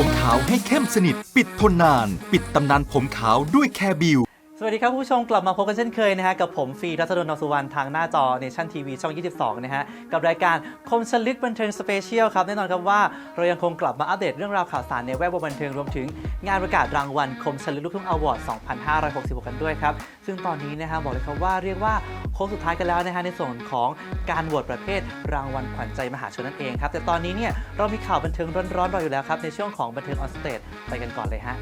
ผมขาวให้เข้มสนิท ปิดทนนาน ปิดตำนานผมขาวด้วยแคบิว สวัสดีครับผู้ชมกลับมาพบกันเช่นเคยนะฮะกับผมฟีรัศดลนอสุวรรณทางหน้าจอเนชั่นทีวีช่อง 22 นะฮะกับรายการคมชลึกบันเทิงสเปเชียลครับแน่นอนครับว่าเรายังคงกลับมาอัปเดตเรื่องราวข่าวสารในแวดวงบันเทิงรวมถึงงานประกาศรางวัลคมชลึกลูกทุ่งอวอร์ด 2566 กันด้วยครับ ซึ่งตอนนี้นะฮะบอกเลยครับว่าเรียกว่าโค้งสุดท้ายกันแล้วนะฮะในส่วนของการโหวตประเภทรางวัลขวัญใจมหาชนนั่นเองครับแต่ตอนนี้เนี่ยเรามีข่าวบันเทิงร้อนๆรออยู่แล้วครับในช่วงของบันเทิงออนสเตจไปกันก่อนเลยฮะ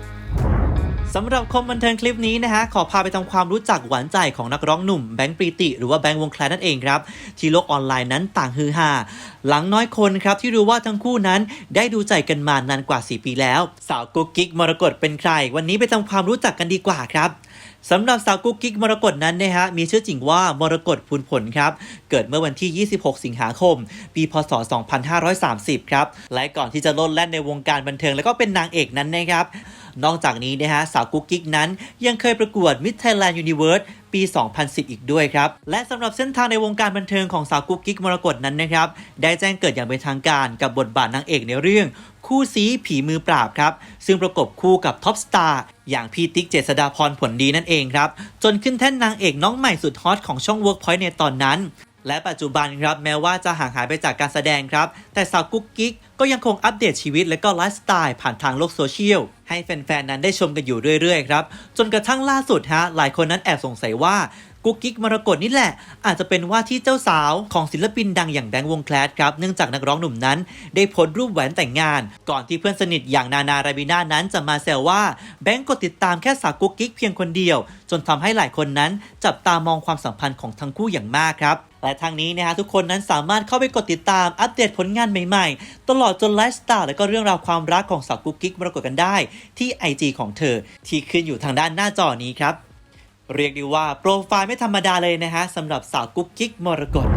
สำหรับคมบันเทิงคลิปนี้นะฮะขอพาไปทำความรู้จักหวานใจของนักร้องหนุ่มแบงค์ปรีติ หรือว่าแบงค์วงแคลนั่นเองครับ ที่โลกออนไลน์นั้นต่างฮือฮาหลังน้อยคนครับที่รู้ว่าทั้งคู่นั้นได้ดูใจกันมานานกว่า 4 ปีแล้ว สาวกุ๊กกิ๊กมรกตเป็นใคร วันนี้ไปทำความรู้จักกันดีกว่าครับ สำหรับสาวกุ๊กกิ๊กมรกตนั้นนะฮะมีชื่อจริงว่ามรกตพูนผลครับ เกิดเมื่อวันที่ 26 สิงหาคม ปี พศ 2530 ครับ และก่อนที่จะโลดแล่นในวงการบันเทิงแล้วก็เป็นนางเอกนั้นนะครับ นอกจากนี้นะฮะสาวกุ๊กกิ๊กนั้นยังเคยประกวด Miss Thailand Universe ปี 2010 อีกด้วยครับ และสำหรับเส้นทางในวงการบันเทิงของสาวกุ๊กกิ๊กมรกตนั้นนะครับ ได้แจ้งเกิดอย่างเป็นทางการกับบทบาทนางเอกในเรื่อง คู่ซีผีมือปราบครับ ซึ่งประกบคู่กับท็อปสตาร์อย่างพี่ติ๊กเจษดาพรผลดีนั่นเองครับ จนขึ้นแท่นนางเอกน้องใหม่สุดฮอตของช่อง Workpoint ในตอนนั้น และปัจจุบันครับแม้ว่าจะห่างหายไปจากการแสดงครับ แต่สาวกุ๊กกิ๊กก็ยังคงอัปเดตชีวิตและก็ไลฟ์สไตล์ผ่านทางโลกโซเชียล ให้แฟนๆ นั้นได้ชมกันอยู่เรื่อยๆ ครับ จนกระทั่งล่าสุดฮะ หลายคนนั้นแอบสงสัยว่ากุ๊กกิ๊กมรกตนี่แหละ อาจจะเป็นว่าที่เจ้าสาวของศิลปินดังอย่างแบงค์วงแคลดครับ เนื่องจากนักร้องหนุ่มนั้น ได้โพสต์รูปแหวนแต่งงาน ก่อนที่เพื่อนสนิทอย่างนานาราบิน่านั้นจะมาแซวว่าแบงค์กดติดตามแค่สาวกุ๊กกิ๊กเพียงคนเดียว จนทำให้หลายคนนั้น จับตามองความสัมพันธ์ของทั้งคู่อย่างมากครับและทางนี้นะฮะทุกคนนั้นสามารถเข้าไปกดติดตามอัปเดตผลงานใหม่ๆ ตลอดจนไลฟ์สไตล์และก็เรื่องราวความรักของสาวกุ๊กกิ๊กมรกฏกันได้ ที่ IG ของเธอ ที่ขึ้นอยู่ทางด้านหน้าจอนี้ครับ เรียกได้ว่าโปรไฟล์ไม่ธรรมดาเลยนะฮะสำหรับสาวกุ๊กกิ๊กมรกต